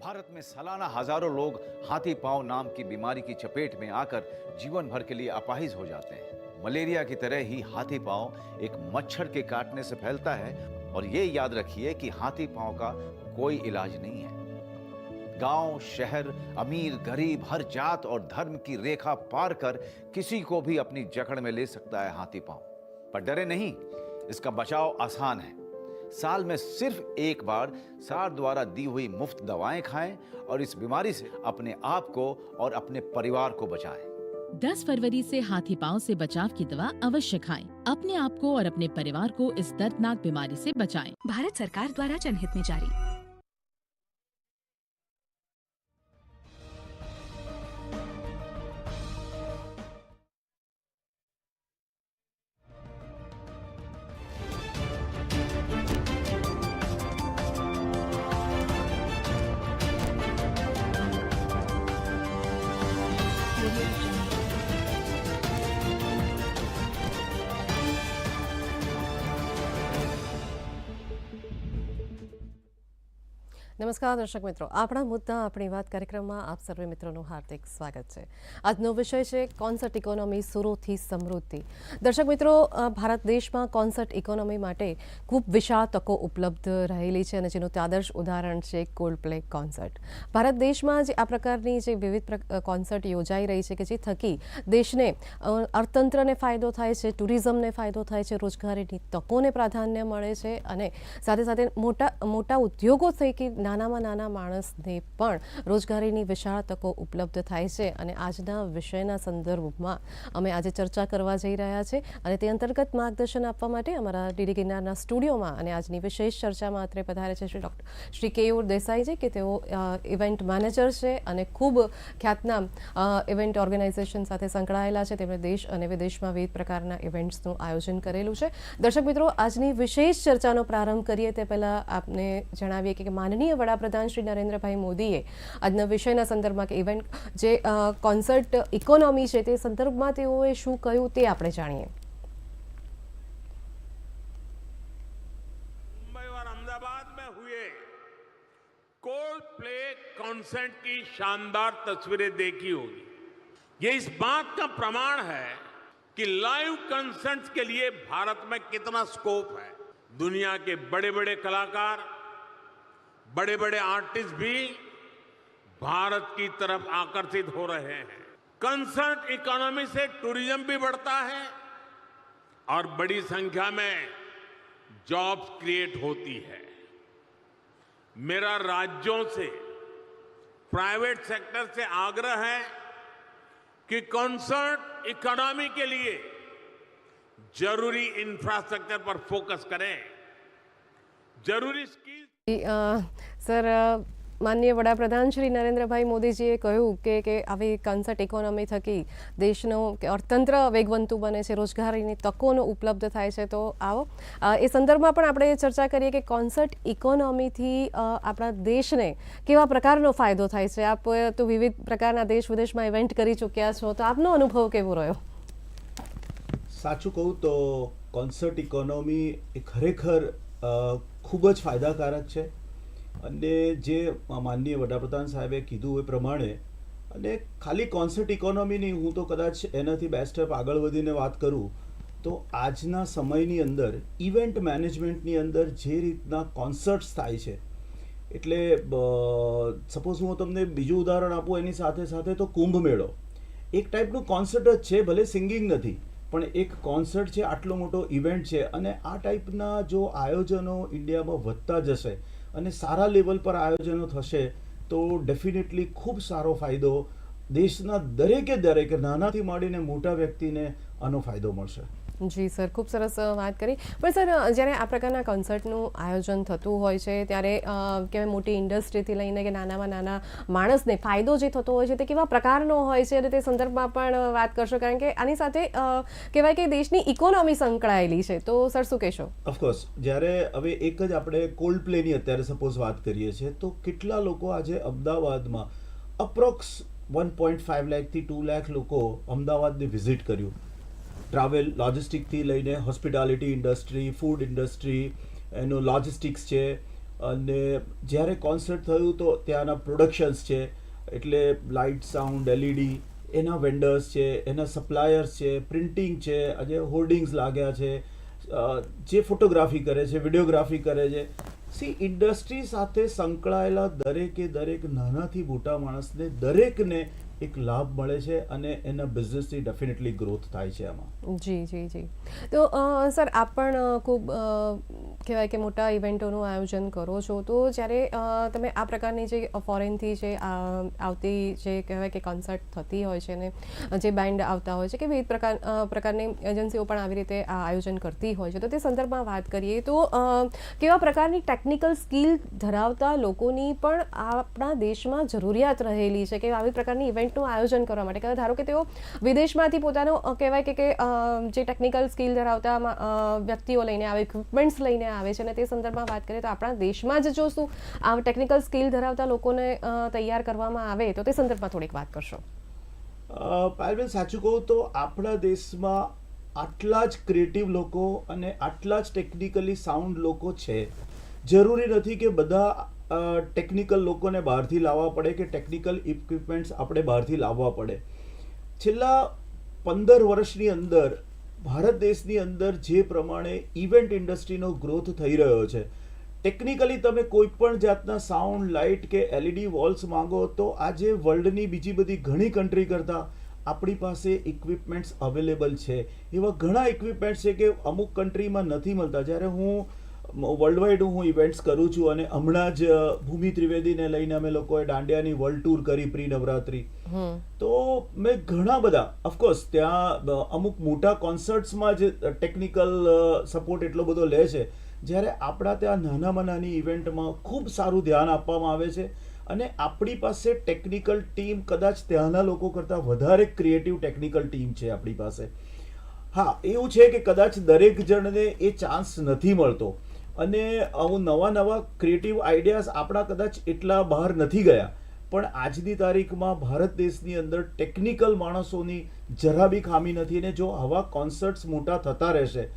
भारत में सालाना हज़ारों लोग हाथी पाँव नाम की बीमारी की चपेट में आकर जीवन भर के लिए अपाहिज हो जाते हैं। मलेरिया की तरह ही हाथी पाँव एक मच्छर के काटने से फैलता है और ये याद रखिए कि हाथी पाँव का कोई इलाज नहीं है। गाँव, शहर, अमीर, गरीब, हर जात और धर्म की रेखा पार कर किसी को भी अपनी जकड़ में ले सकता है हाथी पाँव। पर डरे नहीं, इसका बचाव आसान है। साल में सिर्फ़ एक बार सार द्वारा दी हुई मुफ़्त दवाएँ खाएँ और इस बीमारी से अपने आप को और अपने परिवार को बचाएँ 10 फरवरी से हाथी पाँव से बचाव की दवा अवश्य खाएँ। अपने आप को और अपने परिवार को इस दर्दनाक बीमारी से बचाएँ। भारत सरकार द्वारा जनहित में जारी નમસ્કાર, દર્શક મિત્રો. આપણા મુદ્દા, આપણી વાત કાર્યક્રમમાં આપ સર્વે મિત્રોનું હાર્દિક સ્વાગત છે. આજનો વિષય છે કોન્સર્ટ ઇકોનોમી સુરોથી સમૃદ્ધિ. દર્શક મિત્રો ભારત દેશમાં કોન્સર્ટ ઇકોનોમી માટે ખૂબ વિશાળ તકો ઉપલબ્ધ રહેલી છે અને જેનું આદર્શ ઉદાહરણ છે કોલ્ડ પ્લે કોન્સર્ટ ભારત દેશમાં જે આ પ્રકારની જે વિવિધ કોન્સર્ટ યોજાઈ રહી છે કે જે થકી દેશને અર્થતંત્રને ફાયદો થાય છે, ટુરિઝમને ફાયદો થાય છે, રોજગારીની તકોને પ્રાધાન્ય મળે છે અને સાથે સાથે મોટા મોટા ઉદ્યોગો થકી નાનામાં નાના માણસને પણ રોજગારીની વિશાળ તકો ઉપલબ્ધ થાય છે અને આજના વિષયના સંદર્ભમાં અમે આજે ચર્ચા કરવા જઈ રહ્યા છે અને તે અંતર્ગત માર્ગદર્શન આપવા માટે અમારા ડીડી ગિરનારના સ્ટુડિયોમાં અને આજની વિશેષ ચર્ચામાં અત્રે પધારે છે શ્રી ડૉક્ટર શ્રી કેયુર દેસાઈજી કે તેઓ ઇવેન્ટ મેનેજર છે અને ખૂબ ખ્યાતનામ ઇવેન્ટ ઓર્ગેનાઇઝેશન સાથે સંકળાયેલા છે. તેમણે દેશ અને વિદેશમાં વિવિધ પ્રકારના ઇવેન્ટ્સનું આયોજન કરેલું છે. દર્શક મિત્રો, આજની વિશેષ ચર્ચાનો પ્રારંભ કરીએ તે પહેલાં આપને જણાવીએ કે માનનીય વડાપ્રધાન શ્રી નરેન્દ્રભાઈ મોદીએ આજના વિષયના સંદર્ભમાં કે ઇવેન્ટ જે અ, કોન્સર્ટ ઇકોનોમી છે તે સંદર્ભમાં તેઓએ શું કહ્યું તે આપણે જાણીએ मुंबई और अहमदाबाद में हुए कोल्ड प्ले कॉन्सर्ट की शानदार तस्वीरें देखी होगी ये इस बात का प्रमाण है कि लाइव कंसर्ट्स के लिए भारत में कितना स्कोप है दुनिया के बड़े बड़े कलाकार बड़े बड़े आर्टिस्ट भी भारत की तरफ़ आकर्षित हो रहे हैं। कंसर्ट इकोनॉमी से टूरिज़्म भी बढ़ता है और बड़ी संख्या में जॉब्स क्रिएट होती है। मेरा राज्यों से प्राइवेट सेक्टर से आग्रह है कि कंसर्ट इकोनॉमी के लिए ज़रूरी इंफ्रास्ट्रक्चर पर फोकस करें। ज़रूरी स्किल સર માનનીય વડાપ્રધાન શ્રી નરેન્દ્રભાઈ મોદીજીએ કહ્યું કે કે આવી કન્સર્ટ ઇકોનોમી થકી દેશનું કે અર્થતંત્ર વેગવંતું બને છે, રોજગારીની તકોનો ઉપલબ્ધ થાય છે. તો આવો. એ સંદર્ભમાં પણ આપણે ચર્ચા કરીએ કે કોન્સર્ટ ઇકોનોમીથી આપણા દેશને કેવા પ્રકારનો ફાયદો થાય છે? આપ તો વિવિધ પ્રકારના દેશ વિદેશમાં ઇવેન્ટ કરી ચૂક્યા છો. તો આપનો અનુભવ કેવો રહ્યો? સાચું કહું તો કોન્સર્ટ ઇકોનોમી ખરેખર ખૂબ જ ફાયદાકારક છે. અને જે માનનીય વડાપ્રધાન સાહેબે કીધું એ પ્રમાણે, અને ખાલી કોન્સર્ટ ઇકોનોમીની હું તો કદાચ એનાથી બે સ્ટેપ આગળ વધીને વાત કરું, તો આજના સમયની અંદર ઇવેન્ટ મેનેજમેન્ટની અંદર જે રીતના કોન્સર્ટ્સ થાય છે, એટલે સપોઝ હું તમને બીજું ઉદાહરણ આપું, એની સાથે સાથે તો કુંભ મેળો એક ટાઈપનું કોન્સર્ટ જ છે, ભલે સિંગિંગ નથી. પણ એક કોન્સર્ટ છે, આટલો મોટો ઇવેન્ટ છે અને આ ટાઈપના જો આયોજનો ઇન્ડિયામાં વધતા જશે અને સારા લેવલ પર આયોજનો થશે, તો ડેફિનેટલી ખૂબ સારો ફાયદો દેશના દરેકે દરેક નાનાથી માંડીને મોટા વ્યક્તિને આનો ફાયદો મળશે. જી, સર, ખૂબ સરસ વાત કરી. પણ, સર જ્યારે આ પ્રકારના કન્સર્ટનું આયોજન થતું હોય છે, ત્યારે કહેવાય મોટી ઇન્ડસ્ટ્રીથી લઈને કે નાનામાં નાના માણસને ફાયદો જે થતો હોય છે, તે કેવા પ્રકારનો હોય છે? અને તે સંદર્ભમાં પણ વાત કરશો, કારણ કે આની સાથે કહેવાય કે દેશની ઇકોનોમી સંકળાયેલી છે. તો, સર, શું કહેશો? ઓફકોર્સ જ્યારે હવે એક જ આપણે કોલ્ડ પ્લેની અત્યારે સપોઝ વાત કરીએ છીએ, તો કેટલા લોકો આજે અમદાવાદમાં અપ્રોક્સ વન પોઈન્ટ ફાઇવ લેખથી ટુ લેખ લોકો અમદાવાદને વિઝિટ કર્યું? ટ્રાવેલ લોજિસ્ટિકથી લઈને હોસ્પિટાલિટી ઇન્ડસ્ટ્રી ફૂડ ઇન્ડસ્ટ્રી એનું લોજિસ્ટિક્સ છે, અને જ્યારે કોન્સર્ટ થયું તો ત્યાંના પ્રોડક્શન્સ છે, એટલે લાઇટ સાઉન્ડ એલઈડી એના વેન્ડર્સ છે, એના સપ્લાયર્સ છે પ્રિન્ટિંગ છે, આજે હોર્ડિંગ્સ લાગ્યા છે જે ફોટોગ્રાફી કરે છે વિડીયોગ્રાફી કરે છે. સી ઇન્ડસ્ટ્રી સાથે સંકળાયેલા દરેકે દરેક નાનાથી મોટા માણસને દરેકને એક લાભ મળે છે અને એના બિઝનેસની ડેફિનેટલી ગ્રોથ થાય છે આમાં જી જી જી. તો સર, આપ પણ ખૂબ કહેવાય કે મોટા ઇવેન્ટોનું આયોજન કરો છો. તો જ્યારે તમે આ પ્રકારની જે ફોરેનથી જે આવતી જે, કહેવાય કે કોન્સર્ટ થતી હોય છે ને, જે બેન્ડ આવતા હોય છે કે વિવિધ પ્રકાર પ્રકારની એજન્સીઓ પણ આવી રીતે આયોજન કરતી હોય છે. તો તે સંદર્ભમાં વાત કરીએ તો કેવા પ્રકારની ટેકનિકલ સ્કિલ ધરાવતા લોકોની પણ આપણા દેશમાં જરૂરિયાત રહેલી છે? કે આવી પ્રકારની ઇવેન્ટનું આયોજન કરવા માટે. કે ધારો કે તેઓ વિદેશમાંથી પોતાનો કહેવાય કે જે ટેકનિકલ સ્કિલ ધરાવતા વ્યક્તિઓ લઈને આવે ઇક્વિપમેન્ટ્સ લઈને આવે છે અને તે સંદર્ભમાં વાત કરીએ તો આપણા દેશમાં જ જો શું આ ટેકનિકલ સ્કિલ ધરાવતા લોકોને તૈયાર કરવામાં આવે તો તે સંદર્ભમાં થોડીક વાત કરશો. પાયલબેન, સાચું કહું તો આપણા દેશમાં આટલા જ ક્રિએટિવ લોકો અને આટલા જ ટેકનિકલી સાઉન્ડ લોકો છે. જરૂરી નથી કે બધા ટેકનિકલ લોકોને બહારથી લાવવા પડે કે ટેકનિકલ ઇક્વિપમેન્ટ્સ આપણે બહારથી લાવવા પડે. છેલ્લા પંદર વર્ષની અંદર ભારત દેશની અંદર જે પ્રમાણે ઇવેન્ટ ઇન્ડસ્ટ્રીનો ગ્રોથ થઈ રહ્યો છે. ટેકનિકલી તમે કોઈ પણ જાતના સાઉન્ડ લાઇટ કે એલઈડી વોલ્સ માંગો તો આજે વર્લ્ડની બીજી બધી ઘણી કન્ટ્રી કરતાં આપણી પાસે ઇક્વિપમેન્ટ્સ અવેલેબલ છે. એવા ઘણા ઇક્વિપમેન્ટ્સ છે કે અમુક કન્ટ્રીમાં નથી મળતા. જ્યારે હું વર્લ્ડ વાઇડ હું ઇવેન્ટ્સ કરું છું અને હમણાં જ ભૂમિ ત્રિવેદીને લઈને અમે લોકોએ દાંડિયાની વર્લ્ડ ટૂર કરી પ્રી નવરાત્રી તો મેં ઘણા બધા ઓફકોર્સ ત્યાં અમુક મોટા કોન્સર્ટ્સમાં જ ટેકનિકલ સપોર્ટ એટલો બધો લે છે. જ્યારે આપણા ત્યાં નાનામાં નાની ઇવેન્ટમાં ખૂબ સારું ધ્યાન આપવામાં આવે છે અને આપણી પાસે ટેકનિકલ ટીમ કદાચ ત્યાંના લોકો કરતાં વધારે ક્રિએટિવ ટેકનિકલ ટીમ છે આપણી પાસે. હા એવું છે કે કદાચ દરેક જણને એ ચાન્સ નથી મળતો. અને આવું નવા નવા ક્રિએટિવ આઈડિયાઝ આપણા કદાચ એટલા બહાર નથી ગયા. પણ આજની તારીખમાં ભારત દેશની અંદર ટેકનિકલ માણસોની જરા બી ખામી નથી અને જો આવા કોન્સર્ટ્સ મોટા થતા રહેશે,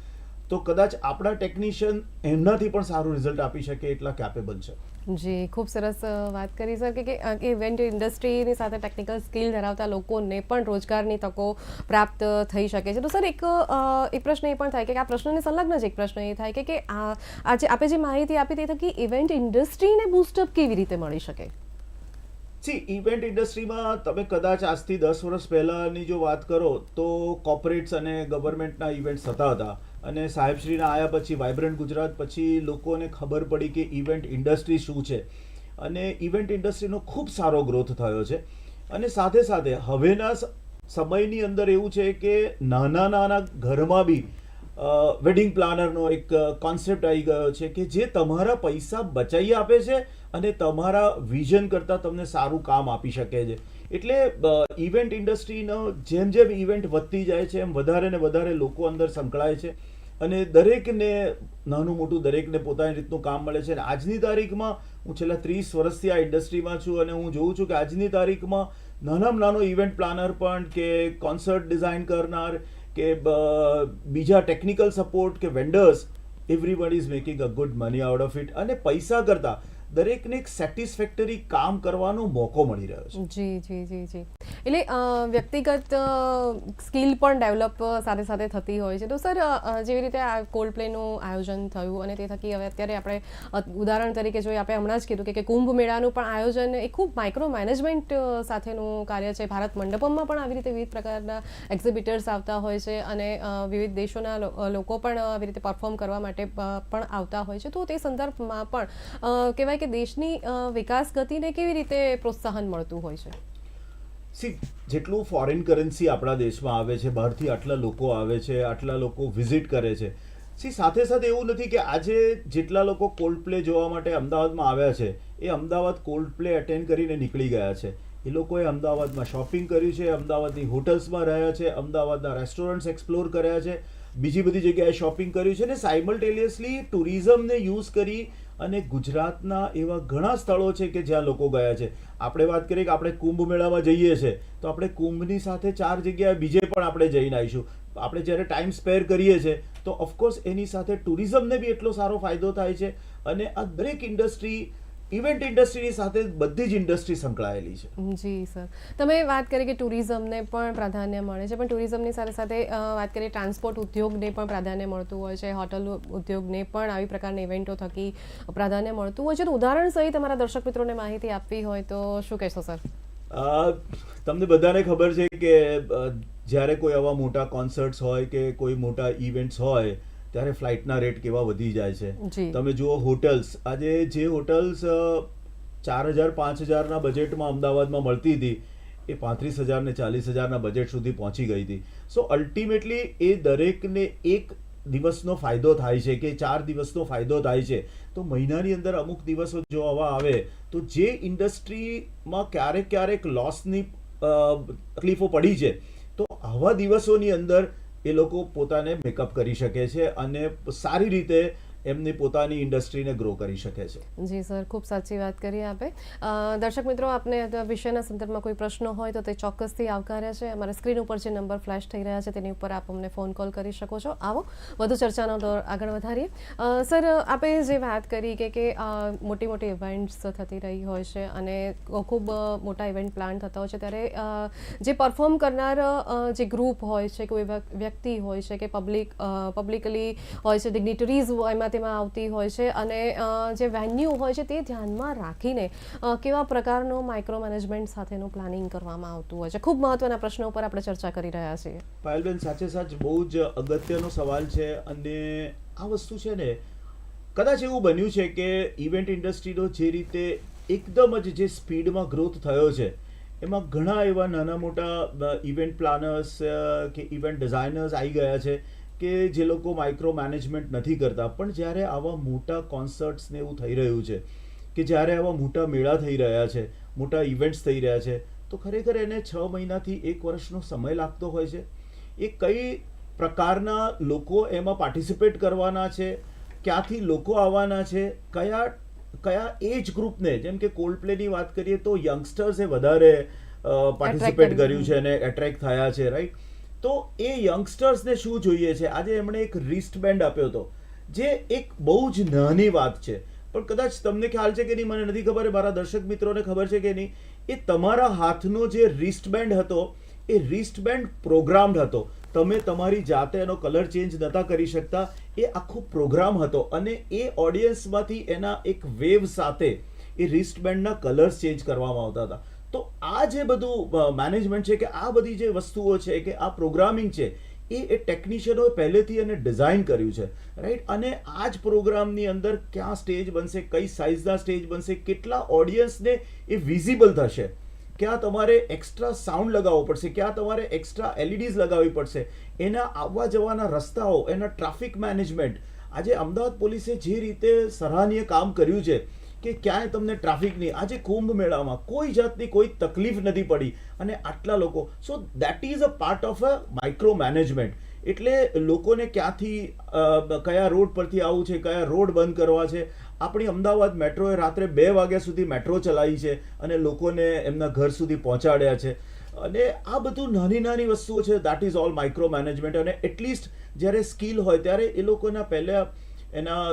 તો કદાચ આપણા ટેકનિશિયન એમનાથી પણ સારું રિઝલ્ટ આપી શકે એટલા કેપેબલ છે. જી, ખૂબ સરસ વાત કરી સર કે- ઇવેન્ટ ઇન્ડસ્ટ્રીની સાથે ટેકનિકલ સ્કિલ ધરાવતા લોકોને પણ રોજગારની તકો પ્રાપ્ત થઈ શકે છે. તો સર એક એ પ્રશ્ન એ પણ થાય કે આ પ્રશ્નને સંલગ્ન જ એક પ્રશ્ન એ થાય કે કે આ આજે આપે જે માહિતી આપી તે થકી ઇવેન્ટ ઇન્ડસ્ટ્રીને બૂસ્ટઅપ કેવી રીતે મળી શકે? સી ઇવેન્ટ ઇન્ડસ્ટ્રીમાં તમે કદાચ આજથી દસ વર્ષ પહેલાંની જો વાત કરો તો કોર્પોરેટ્સ અને ગવર્મેન્ટના ઇવેન્ટ્સ થતા હતા. અને સાહેબશ્રીના આવ્યા પછી વાઇબ્રન્ટ ગુજરાત, પછી લોકોને ખબર પડી કે ઇવેન્ટ ઇન્ડસ્ટ્રી શું છે. અને ઇવેન્ટ ઇન્ડસ્ટ્રીનો ખૂબ સારો ગ્રોથ થયો છે. અને સાથે સાથે હવેના સમયની અંદર એવું છે કે નાના નાના ઘરમાં બી વેડિંગ પ્લાનરનો એક કોન્સેપ્ટ આવી ગયો છે કે જે તમારા પૈસા બચાવી આપે છે અને તમારા વિઝન કરતાં તમને સારું કામ આપી શકે છે. એટલે ઇવેન્ટ ઇન્ડસ્ટ્રીનો જેમ જેમ ઇવેન્ટ વધતી જાય છે, એમ વધારે ને વધારે લોકો અંદર સંકળાય છે. અને દરેકને, નાનું મોટું દરેકને પોતાની રીતનું કામ મળે છે. અને આજની તારીખમાં હું છેલ્લા ત્રીસ વર્ષથી આ ઇન્ડસ્ટ્રીમાં છું અને હું જોઉં છું કે આજની તારીખમાં નાનામાં નાનો ઇવેન્ટ પ્લાનર પણ કે કોન્સર્ટ ડિઝાઇન કરનાર કે બીજા ટેકનિકલ સપોર્ટ કે vendors, everybody is making a good money out of it. અને પૈસા કરતાં દરેકને એક સેટિસ્ફેક્ટરી કામ કરવાનો મોકો મળી રહ્યો છે. જી જી જી જી. એટલે વ્યક્તિગત સ્કિલ પણ ડેવલપ સાથે સાથે થતી હોય છે. તો સર જેવી રીતે આ કોલ્ડ પ્લેનું આયોજન થયું અને તે થકી હવે અત્યારે આપણે ઉદાહરણ તરીકે જોઈએ, આપણે હમણાં જ કીધું કે- કુંભ મેળાનું પણ આયોજન એ ખૂબ માઇક્રો મેનેજમેન્ટ સાથેનું કાર્ય છે. ભારત મંડપમમાં પણ આવી રીતે વિવિધ પ્રકારના એક્ઝિબિટર્સ આવતા હોય છે અને વિવિધ દેશોના લોકો પણ આવી રીતે પરફોર્મ કરવા માટે પણ આવતા હોય છે. તો તે સંદર્ભમાં પણ કહેવાય કે દેશની વિકાસ ગતિને કેવી રીતે પ્રોત્સાહન મળતું હોય છે? સી, જેટલું ફોરેન કરન્સી આપણા દેશમાં આવે છે, બહારથી આટલા લોકો આવે છે, આટલા લોકો વિઝિટ કરે છે. સી, સાથે સાથે એવું નથી કે આજે જેટલા લોકો કોલ્ડ પ્લે જોવા માટે અમદાવાદમાં આવ્યા છે, એ અમદાવાદ કોલ્ડ પ્લે અટેન્ડ કરીને નીકળી ગયા છે. એ લોકોએ અમદાવાદમાં શોપિંગ કર્યું છે, અમદાવાદની હોટલ્સમાં રહ્યા છે, અમદાવાદના રેસ્ટોરન્ટ્સ એક્સપ્લોર કર્યા છે, બીજી બધી જગ્યાએ શોપિંગ કર્યું છે ને સાયમલ્ટેનિયસલી ટુરિઝમને યુઝ કરી અને ગુજરાતના એવા ઘણા સ્થળો છે કે જ્યાં લોકો ગયા છે. આપણે વાત કરીએ કે આપણે કુંભ મેળામાં જઈએ છીએ તો આપણે કુંભની સાથે ચાર જગ્યાએ બીજે પણ આપણે જઈને આવીશું. આપણે જ્યારે ટાઈમ સ્પેર કરીએ છીએ તો ઓફકોર્સ એની સાથે ટુરિઝમને બી એટલો સારો ફાયદો થાય છે. અને આ દરેક ઇન્ડસ્ટ્રી ઇવેન્ટ ઇન્ડસ્ટ્રીની સાથે બધી જ ઇન્ડસ્ટ્રી સંકળાયેલી છે. જી સર. તમે વાત કરી કે ટુરિઝમને પણ પ્રાધાન્ય મળે છે પણ ટુરિઝમની સાથે સાથે વાત કરીએ ટ્રાન્સપોર્ટ ઉદ્યોગને પણ પ્રાધાન્ય મળતું હોય છે હોટલ ઉદ્યોગને પણ આવી પ્રકારની ઇવેન્ટો થકી પ્રાધાન્ય મળતું હોય છે. તો ઉદાહરણ સહિત અમારા દર્શક મિત્રોને માહિતી આપવી હોય તો શું કહેશો સર? તમને બધાને ખબર છે કે જ્યારે કોઈ આવા મોટા કોન્સર્ટ્સ હોય કે કોઈ મોટા ઇવેન્ટ્સ હોય ત્યારે ફ્લાઇટના રેટ કેવા વધી જાય છે. તમે જુઓ હોટલ્સ આજે જે હોટલ્સ ચાર હજાર પાંચ હજારના બજેટમાં અમદાવાદમાં મળતી હતી એ પાંત્રીસ હજાર ને ચાલીસ હજારના બજેટ સુધી પહોંચી ગઈ હતી. સો અલ્ટિમેટલી એ દરેકને એક દિવસનો ફાયદો થાય છે કે ચાર દિવસનો ફાયદો થાય છે. તો મહિનાની અંદર અમુક દિવસો જો આવા આવે તો જે ઇન્ડસ્ટ્રીમાં ક્યારેક ક્યારેક લોસની તકલીફો પડી છે તો આવા દિવસોની અંદર એ લોકો પોતાને મેકઅપ કરી શકે છે અને સારી રીતે એમની પોતાની ઇન્ડસ્ટ્રીને ગ્રો કરી શકે છે. જી, સર, ખૂબ સાચી વાત કરી આપે. દર્શક મિત્રો, આપને વિષયના સંદર્ભમાં કોઈ પ્રશ્નો હોય તો તે ચોક્કસથી આવકાર્યા છે. અમારા સ્ક્રીન ઉપર જે નંબર ફ્લેશ થઈ રહ્યા છે તેની ઉપર આપ અમને ફોન કોલ કરી શકો છો. આવો, વધુ ચર્ચાનો દોર આગળ વધારીએ. સર, આપે જે વાત કરી કે કે મોટી મોટી ઇવેન્ટ્સ થતી રહી હોય છે અને ખૂબ મોટા ઇવેન્ટ પ્લાન થતા હોય છે, ત્યારે જે પરફોર્મ કરનાર જે ગ્રુપ હોય છે, કોઈ વ્યક્તિ હોય છે કે પબ્લિક પબ્લિકલી હોય છે ડિગ્નિટરીઝ એમાં તેમાં આવતી હોય છે અને જે વેન્યુ હોય છે તે ધ્યાનમાં રાખીને કેવા પ્રકારનો માઇક્રો મેનેજમેન્ટ સાથેનું પ્લાનિંગ કરવામાં આવતું હોય છે? ખૂબ મહત્વના પ્રશ્નો ઉપર આપણે ચર્ચા કરી રહ્યા છીએ. પાયલબેન, સાચે સાચ બહુ જ અગત્યનો સવાલ છે અને આ વસ્તુ છે ને, કદાચ એવું બન્યું છે કે ઇવેન્ટ ઇન્ડસ્ટ્રીનો જે રીતે એકદમ જ જે સ્પીડમાં ગ્રોથ થયો છે, એમાં ઘણા એવા નાના મોટા ઇવેન્ટ પ્લાનર્સ કે ઇવેન્ટ ડિઝાઇનર્સ આવી ગયા છે કે જે લોકો માઇક્રો મેનેજમેન્ટ નથી કરતા પણ જ્યારે આવા મોટા કોન્સર્ટ્સને એવું થઈ રહ્યું છે કે જ્યારે આવા મોટા મેળા થઈ રહ્યા છે મોટા ઇવેન્ટ્સ થઈ રહ્યા છે તો ખરેખર એને છ મહિનાથી એક વર્ષનો સમય લાગતો હોય છે? એ કઈ પ્રકારના લોકો એમાં પાર્ટિસિપેટ કરવાના છે? ક્યાંથી લોકો આવવાના છે? કયા કયા એજ ગ્રુપને જેમ કે કોલ્ડ પ્લેની વાત કરીએ તો યંગસ્ટર્સે વધારે પાર્ટિસિપેટ કર્યું. છે અને એટ્રેક્ટ થયા છે રાઈટ તો એ યંગસ્ટર્સને શું જોઈએ છે? આજે એમણે એક રિસ્ટ બેન્ડ આપ્યો હતો, જે એક બહુ જ નાની વાત છે. પણ કદાચ તમને ખ્યાલ છે કે નહીં, મને નથી ખબર મારા દર્શક મિત્રોને ખબર છે કે નહીં, એ તમારા હાથનો જે રિસ્ટ બેન્ડ હતો, એ રિસ્ટ બેન્ડ પ્રોગ્રામ્ડ હતો. તમે તમારી જાતે એનો કલર ચેન્જ નહોતા કરી શકતા, એ આખો પ્રોગ્રામ હતો અને એ ઓડિયન્સમાંથી એના એક વેવ સાથે એ રિસ્ટ બેન્ડના કલર્સ ચેન્જ કરવામાં આવતા હતા. તો આ જે બધું મેનેજમેન્ટ છે કે આ બધી જે વસ્તુઓ છે કે આ પ્રોગ્રામિંગ છે, એ એ ટેકનિશિયનોએ પહેલેથી એને ડિઝાઇન કર્યું છે. રાઈટ અને આ જ પ્રોગ્રામની અંદર ક્યાં સ્ટેજ બનશે, કઈ સાઇઝના સ્ટેજ બનશે, કેટલા ઓડિયન્સને એ વિઝિબલ થશે. ક્યાં તમારે એક્સ્ટ્રા સાઉન્ડ લગાવવો પડશે, ક્યાં તમારે એક્સ્ટ્રા એલઈડીઝ લગાવવી પડશે. એના આવવા જવાના રસ્તાઓ, એના ટ્રાફિક મેનેજમેન્ટ આજે અમદાવાદ પોલીસે જે રીતે સરાહનીય કામ કર્યું છે કે ક્યાંય તમને ટ્રાફિકની આજે કુંભ મેળામાં કોઈ જાતની કોઈ તકલીફ નથી પડી. અને આટલા લોકો so that is a part of a micro management એટલે લોકોને ક્યાંથી કયા રોડ પરથી આવવું છે, કયા રોડ બંધ કરવા છે? આપણી અમદાવાદ મેટ્રોએ રાત્રે બે વાગ્યા સુધી મેટ્રો ચલાવી છે અને લોકોને એમના ઘર સુધી પહોંચાડ્યા છે. અને આ બધું નાની નાની વસ્તુઓ છે that is all micro management અને એટલીસ્ટ જ્યારે સ્કિલ હોય, ત્યારે એ લોકોના પહેલાં એના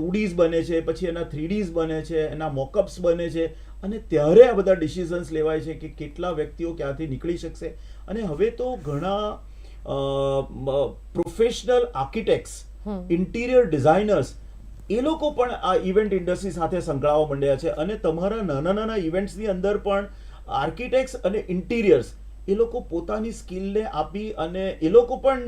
ટુ બને છે પછી એના થ્રીડીઝ બને છે એના મોકઅપ્સ બને છે અને ત્યારે આ બધા ડિસિઝન્સ લેવાય છે કે કેટલા વ્યક્તિઓ ક્યાંથી નીકળી શકશે. અને હવે તો ઘણા પ્રોફેશનલ આર્કિટેક્ટ્સ ઇન્ટિરિયર ડિઝાઇનર્સ એ લોકો પણ આ ઇવેન્ટ ઇન્ડસ્ટ્રી સાથે સંકળાવા માંડ્યા છે. અને તમારા નાના નાના ઇવેન્ટ્સની અંદર પણ આર્કિટેક્ટ્સ અને ઇન્ટિરિયર્સ એ લોકો પોતાની સ્કિલને આપી અને એ લોકો પણ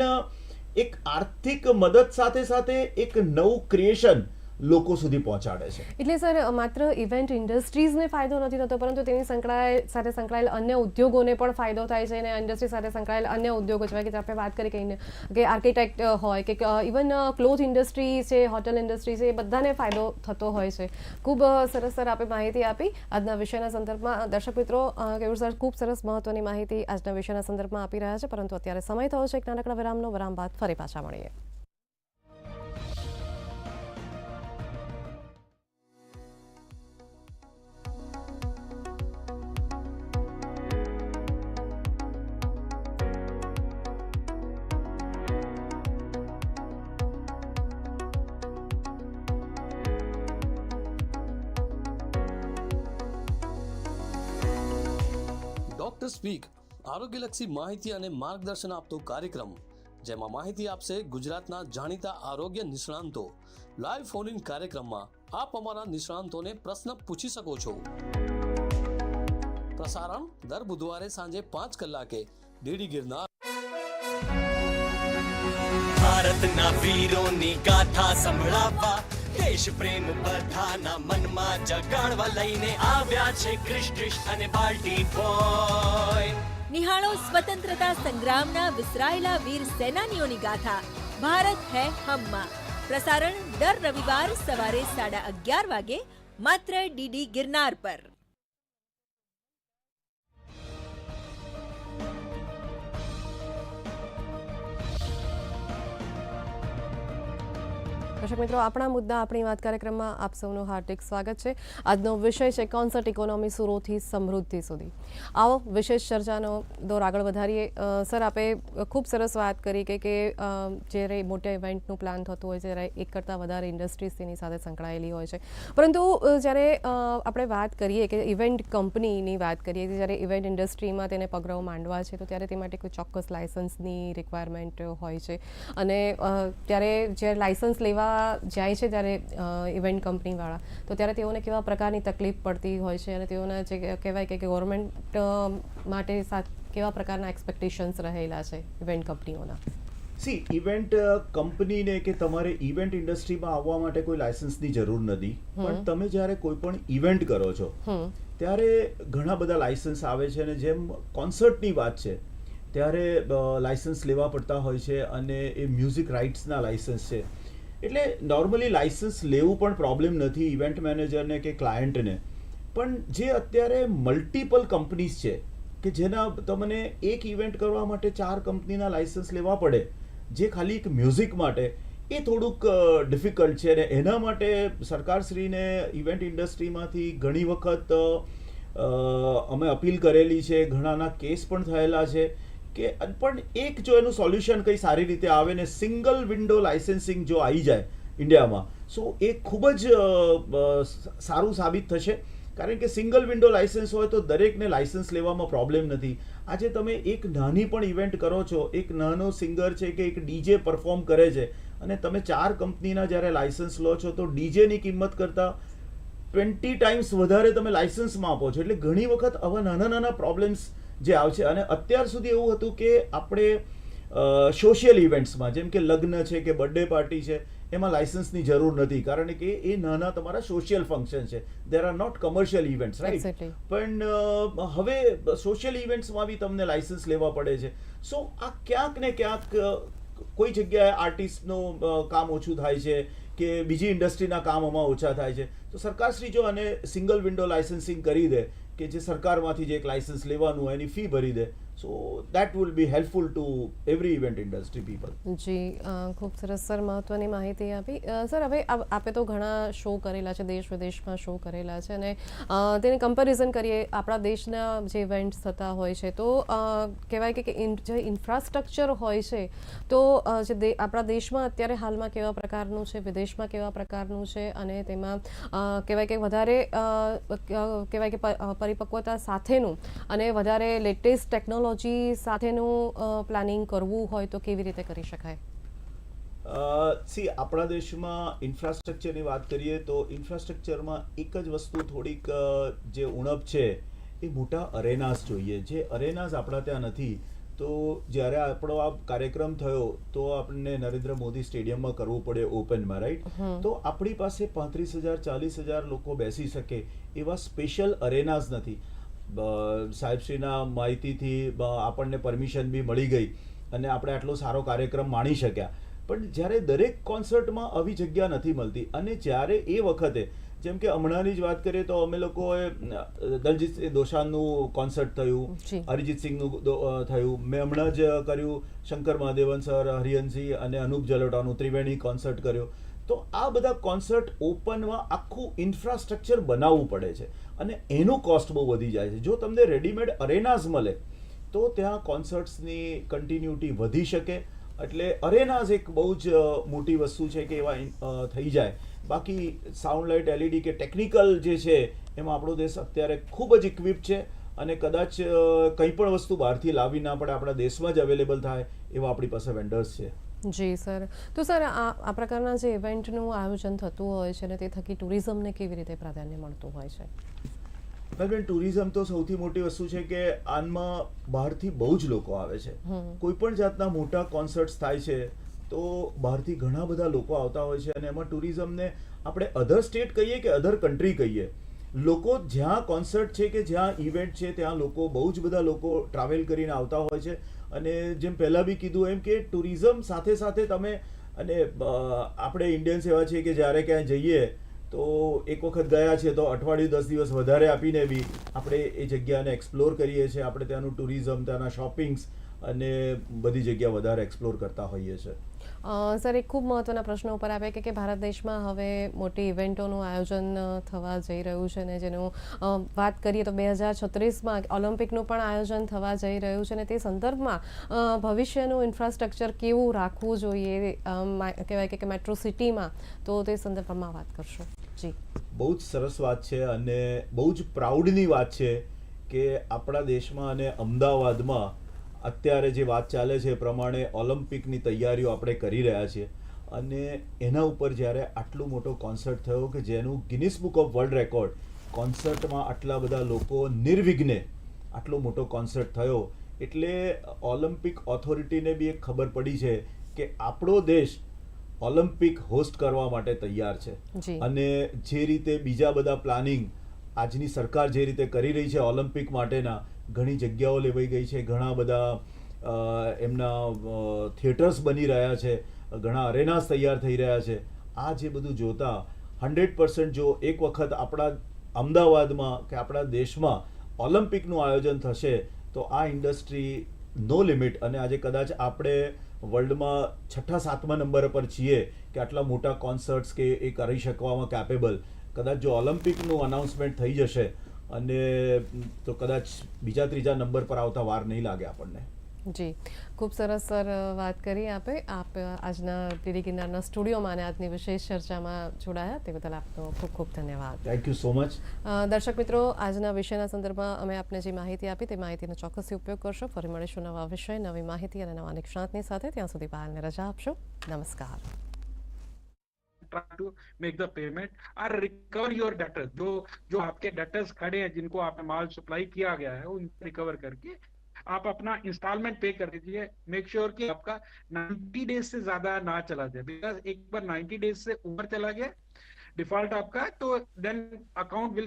એક આર્થિક મદદ સાથે સાથે એક નવું ક્રિએશન લોકો સુધી પહોંચાડે છે. એટલે સર માત્ર ઇવેન્ટ ઇન્ડસ્ટ્રીઝને ફાયદો નથી થતો, પરંતુ તેની સંકળાય સાથે સંકળાયેલ અન્ય ઉદ્યોગોને પણ ફાયદો થાય છે અને ઇન્ડસ્ટ્રી સાથે સંકળાયેલ અન્ય ઉદ્યોગો, જેવા કે આપણે વાત કરી કહીને કે આર્કિટેક્ટ હોય કે ઇવન ક્લોથ ઇન્ડસ્ટ્રી છે હોટેલ ઇન્ડસ્ટ્રી છે, એ બધાને ફાયદો થતો હોય છે. ખૂબ સરસ સર, આપે માહિતી આપી. આજના વિષયના સંદર્ભમાં દર્શક મિત્રો કેવું સર? ખૂબ સરસ મહત્વની માહિતી આજના વિષયના સંદર્ભમાં આપી રહ્યા છે, પરંતુ અત્યારે સમય થયો છે, એક નાનકડા વિરામનો. વિરામ બાદ ફરી પાછા મળીએ. ડોક્ટર સ્પીક આરોગ્યલક્ષી માહિતી અને માર્ગદર્શન આપતો કાર્યક્રમ, જેમાં માહિતી આપશે ગુજરાતના જાણીતા આરોગ્ય નિષ્ણાંતો. લાઈવ ફોન ઇન કાર્યક્રમમાં આપ અમારા નિષ્ણાંતોને પ્રશ્ન પૂછી શકો છો. પ્રસારણ દર બુધવારે સાંજે પાંચ કલાકે ડીડી ગિરનાર. ભારતના વીરોની ગાથા સંભળાવવા દેશ પ્રેમ બધાના મનમાં જગાડવા લઈને આવ્યા છે ક્રિશ અને પાર્ટી બોય નિહાળો સ્વતંત્રતા સંગ્રામના વિસરાયેલા વીર સેનાનીઓની ગાથા. ભારત હૈ હમમાં. પ્રસારણ દર રવિવાર સવારે સાડા અગિયાર વાગે, માત્ર ડીડી ગિરનાર પર. દર્શક મિત્રો, આપણા મુદ્દા, આપણી વાત કાર્યક્રમમાં આપ સૌનું હાર્દિક સ્વાગત છે. આજનો વિષય છે કોન્સર્ટ ઇકોનોમી સુરોથી સમૃદ્ધિ સુધી. આવો વિશેષ ચર્ચાનો દોર આગળ વધારીએ. સર, આપે ખૂબ સરસ વાત કરી કે કે જ્યારે મોટા ઇવેન્ટનું પ્લાન થતું હોય છે, ત્યારે એક કરતાં વધારે ઇન્ડસ્ટ્રીઝ તેની સાથે સંકળાયેલી હોય છે. પરંતુ જ્યારે આપણે વાત કરીએ કે ઇવેન્ટ કંપનીની વાત કરીએ કે જ્યારે ઇવેન્ટ ઇન્ડસ્ટ્રીમાં તેને પગરવ માંડવા છે, તો ત્યારે તે માટે કોઈ ચોક્કસ લાયસન્સની રિક્વાયરમેન્ટ હોય છે. અને ત્યારે જ્યારે લાયસન્સ લેવા જાય છે ત્યારે ઇવેન્ટ કંપનીવાળા તો ત્યારે તેઓને કેવા પ્રકારની તકલીફ પડતી હોય છે અને તેઓના જે કહેવાય કે ગવર્મેન્ટ માટે કેવા પ્રકારના એક્સપેક્ટેશન્સ રહેલા છે ઇવેન્ટ કંપનીઓના સી ઇવેન્ટ કંપનીને કે તમારે ઇવેન્ટ ઇન્ડસ્ટ્રીમાં આવવા માટે કોઈ લાયસન્સની જરૂર નથી. પણ તમે જ્યારે કોઈ પણ ઇવેન્ટ કરો છો ત્યારે ઘણા બધા લાયસન્સ આવે છે અને જેમ કોન્સર્ટની વાત છે ત્યારે લાયસન્સ લેવા પડતા હોય છે અને એ મ્યુઝિક રાઇટ્સના લાયસન્સ છે. એટલે નોર્મલી લાઇસન્સ લેવું પણ પ્રોબ્લેમ નથી ઇવેન્ટ મેનેજરને કે ક્લાયન્ટને પણ જે અત્યારે મલ્ટિપલ કંપનીઝ છે, કે જેના તમને એક ઇવેન્ટ કરવા માટે ચાર કંપનીના લાઇસન્સ લેવા પડે, જે ખાલી એક મ્યુઝિક માટે, એ થોડુંક ડિફિકલ્ટ છે અને એના માટે સરકારશ્રીને ઇવેન્ટ ઇન્ડસ્ટ્રીમાંથી ઘણી વખત અમે અપીલ કરેલી છે, ઘણાના કેસ પણ થયેલા છે. કે પણ એક જો એનું સોલ્યુશન કંઈ સારી રીતે આવે ને સિંગલ વિન્ડો લાઇસન્સિંગ જો આવી જાય ઇન્ડિયામાં સો એ ખૂબ જ સારું સાબિત થશે. કારણ કે સિંગલ વિન્ડો લાઇસન્સ હોય તો દરેકને લાઇસન્સ લેવામાં પ્રોબ્લેમ નથી. આજે તમે એક નાની પણ ઇવેન્ટ કરો છો, એક નાનો સિંગર છે કે એક ડીજે પરફોર્મ કરે છે, અને તમે ચાર કંપનીના જ્યારે લાઇસન્સ લો છો તો ડીજેની કિંમત કરતાં ટ્વેન્ટી ટાઈમ્સ વધારે તમે લાઇસન્સમાં આપો છો. એટલે ઘણી વખત આવા નાના નાના પ્રોબ્લેમ્સ જે આવશે. અને અત્યાર સુધી એવું હતું કે આપણે સોશિયલ ઇવેન્ટ્સમાં જેમ કે લગ્ન છે કે બર્થડે પાર્ટી છે એમાં લાઇસન્સની જરૂર નથી. કારણ કે એ નાના તમારા સોશિયલ ફંક્શન છે. There are not commercial events right પણ હવે સોશિયલ ઇવેન્ટ્સમાં બી તમને લાઇસન્સ લેવા પડે છે. સો આ ક્યાંક ને ક્યાંક કોઈ જગ્યાએ આર્ટિસ્ટનું કામ ઓછું થાય છે કે બીજી ઇન્ડસ્ટ્રીના કામોમાં ઓછા થાય છે. તો સરકારશ્રી જો અને સિંગલ વિન્ડો લાઇસન્સિંગ કરી દે કે જે સરકારમાંથી જે એક લાઇસન્સ લેવાનું હોય એની ફી ભરી દે. So that will be helpful to every event industry people જી ખૂબ સરસ, સર, મહત્વની માહિતી આપી. સર, હવે આપ- તો ઘણા શો કરેલા છે, દેશ વિદેશમાં શો કરેલા છે અને તેને કમ્પેરિઝન કરીએ, આપણા દેશના જે ઇવેન્ટ્સ થતા હોય છે, તો કહેવાય કે જે ઇન્ફ્રાસ્ટ્રક્ચર હોય છે, તો જે આપણા દેશમાં અત્યારે હાલમાં કેવા પ્રકારનું છે, વિદેશમાં કેવા પ્રકારનું છે અને તેમાં કહેવાય કે વધારે કહેવાય કે પરિપક્વતા સાથેનું અને વધારે લેટેસ્ટ ટેકનોલોજી સાથેનું પ્લાનિંગ કરવું હોય તો કેવી રીતે કરી શકાય? સી આપણા દેશમાં ઇન્ફ્રાસ્ટ્રક્ચરની વાત કરીએ તો ઇન્ફ્રાસ્ટ્રક્ચરમાં એક જ વસ્તુ થોડીક જે ઉણપ છે એ મોટા અરેનાસ જોઈએ. જે અરેનાસ આપણા ત્યાં નથી તો જ્યારે આપણો આ કાર્યક્રમ થયો તો આપણને નરેન્દ્ર મોદી સ્ટેડિયમમાં કરવું પડે ઓપનમાં રાઈટ તો આપણી પાસે પાંત્રીસ હજાર ચાલીસ હજાર લોકો બેસી શકે એવા સ્પેશિયલ અરેનાસ નથી. સાહેબશ્રીના માહિતીથી આપણને પરમિશન બી મળી ગઈ અને આપણે આટલો સારો કાર્યક્રમ માણી શક્યા. પણ જ્યારે દરેક કોન્સર્ટમાં આવી જગ્યા નથી મળતી અને જ્યારે એ વખતે જેમ કે હમણાંની જ વાત કરીએ તો અમે લોકોએ દલજીત દોસાંજનું કોન્સર્ટ થયું. અરિજીત સિંહનું થયું મેં હમણાં જ કર્યું શંકર મહાદેવન સર હરિહનસિંહ અને અનુપ જલોટાનું ત્રિવેણી કોન્સર્ટ કર્યો. તો આ બધા કોન્સર્ટ ઓપનમાં આખું ઇન્ફ્રાસ્ટ્રક્ચર બનાવવું પડે છે. અને એનું કોસ્ટ બહુ વધી જાય છે. જો તમને રેડીમેડ અરેનાઝ મળે, તો ત્યાં કોન્સર્ટ્સની કન્ટિન્યુટી વધી શકે. એટલે અરેનાઝ એક બહુ જ મોટી વસ્તુ છે કે એવા થઈ જાય. બાકી સાઉન્ડ લાઇટ એલઈડી કે ટેકનિકલ જે છે, એમાં આપણો દેશ અત્યારે ખૂબ જ ઇક્વિપ છે અને કદાચ કંઈ પણ વસ્તુ બહારથી લાવી ના પડે આપણા દેશમાં જ અવેલેબલ થાય એવા આપણી પાસે વેન્ડર્સ છે. જી, સર. તો, સર, આ આ પ્રકારના જે ઇવેન્ટનું આયોજન થતું હોય છે ને તે થકી ટુરિઝમને કેવી રીતે પ્રાધાન્ય મળતું હોય છે? બેન ટુરિઝમ તો સૌથી મોટી વસ્તુ છે કે આનમાં બહારથી બહુ જ લોકો આવે છે. કોઈ પણ જાતના મોટા કોન્સર્ટ્સ થાય છે તો બહારથી ઘણા બધા લોકો આવતા હોય છે અને એમાં ટુરિઝમને આપણે અધર સ્ટેટ કહીએ કે અધર કન્ટ્રી કહીએ. લોકો જ્યાં કોન્સર્ટ છે કે જ્યાં ઇવેન્ટ છે ત્યાં લોકો બહુ જ બધા લોકો ટ્રાવેલ કરીને આવતા હોય છે. અને જેમ પહેલાં બી કીધું એમ કે ટુરિઝમ સાથે સાથે તમે અને આપણે ઇન્ડિયન્સ એવા છીએ કે જ્યારે ક્યાંય જઈએ તો એક વખત ગયા છે તો અઠવાડિયું દસ દિવસ વધારે આપીને બી આપણે એ જગ્યાને એક્સપ્લોર કરીએ છીએ. આપણે ત્યાંનું ટુરિઝમ ત્યાંના શોપિંગ્સ અને બધી જગ્યા વધારે એક્સપ્લોર કરતા હોઈએ છીએ સર એક ખૂબ મહત્વના પ્રશ્નો ઉપર આવ્યા કે કે ભારત દેશમાં હવે મોટી ઇવેન્ટોનું આયોજન થવા જઈ રહ્યું છે ને જેનું વાત કરીએ તો બે હજાર છત્રીસમાં ઓલિમ્પિકનું પણ આયોજન થવા જઈ રહ્યું છે ને તે સંદર્ભમાં ભવિષ્યનું ઇન્ફ્રાસ્ટ્રક્ચર કેવું રાખવું જોઈએ કહેવાય કે- કે મેટ્રો સિટીમાં તો તે સંદર્ભમાં વાત કરશો. જી. બહુ જ સરસ વાત છે અને બહુ જ પ્રાઉડની વાત છે કે આપણા દેશમાં અને અમદાવાદમાં અત્યારે જે વાત ચાલે છે એ પ્રમાણે ઓલિમ્પિકની તૈયારીઓ આપણે કરી રહ્યા છીએ. અને એના ઉપર જ્યારે આટલો મોટો કોન્સર્ટ થયો કે જેનું Guinness book of world record કોન્સર્ટમાં આટલા બધા લોકો નિર્વિઘ્ને આટલો મોટો કોન્સર્ટ થયો. એટલે ઓલિમ્પિક ઓથોરિટીને બી એક ખબર પડી છે કે આપણો દેશ ઓલિમ્પિક હોસ્ટ કરવા માટે તૈયાર છે. અને જે રીતે બીજા બધા પ્લાનિંગ આજની સરકાર જે રીતે કરી રહી છે ઓલિમ્પિક માટેના ઘણી જગ્યાઓ લેવાઈ ગઈ છે, ઘણા બધા એમના થિયેટર્સ બની રહ્યા છે, ઘણા અરેનાસ તૈયાર થઈ રહ્યા છે. આ જે બધું જોતા, હંડ્રેડ પર્સન્ટ જો એક વખત આપણા અમદાવાદમાં કે આપણા દેશમાં ઓલિમ્પિકનું આયોજન થશે, તો આ ઇન્ડસ્ટ્રી નો લિમિટ. અને આજે કદાચ આપણે વર્લ્ડમાં છઠ્ઠા, સાતમા નંબર પર છીએ કે આટલા મોટા કોન્સર્ટ્સ કે એ કરી શકવામાં કેપેબલ કદાચ જો ઓલિમ્પિકનું અનાઉન્સમેન્ટ થઈ જશે અને તો કદાચ બીજા ત્રીજા નંબર પર આવતા વાર નહીં લાગે આપણને. જી. ખૂબ સરસ સર વાત કરી આપે. આપ આજના પીડી કિનારના સ્ટુડિયોમાં અને આજની વિશેષ ચર્ચામાં જોડાયા. તે બદલ આપનો ખૂબ ખૂબ ધન્યવાદ. થેન્ક યુ સો મચ દર્શક મિત્રો આજના વિષયના સંદર્ભમાં અમે આપને જે માહિતી આપી તે માહિતીનો ચોક્કસથી ઉપયોગ કરશો. ફરી મળીશું નવા વિષય નવી માહિતી અને નવા નિષ્ણાંતની સાથે. ત્યાં સુધી બહારને રજા આપશો. નમસ્કાર. Try to make the payment or recover your debtors जो जो आपके डेटर्स खड़े हैं, जिनको आपने माल सप्लाई किया गया है, उनको रिकवर करके आप अपना इंस्टॉलमेंट पे कर दीजिए। मेक श्योर कि आपका 90 डेज़ से ज़्यादा ना चला जाए। बिकॉज़ एक बार 90 डेज़ से ऊपर चला गया डिफ़ॉल्ट आपका तो देन अकाउंट विल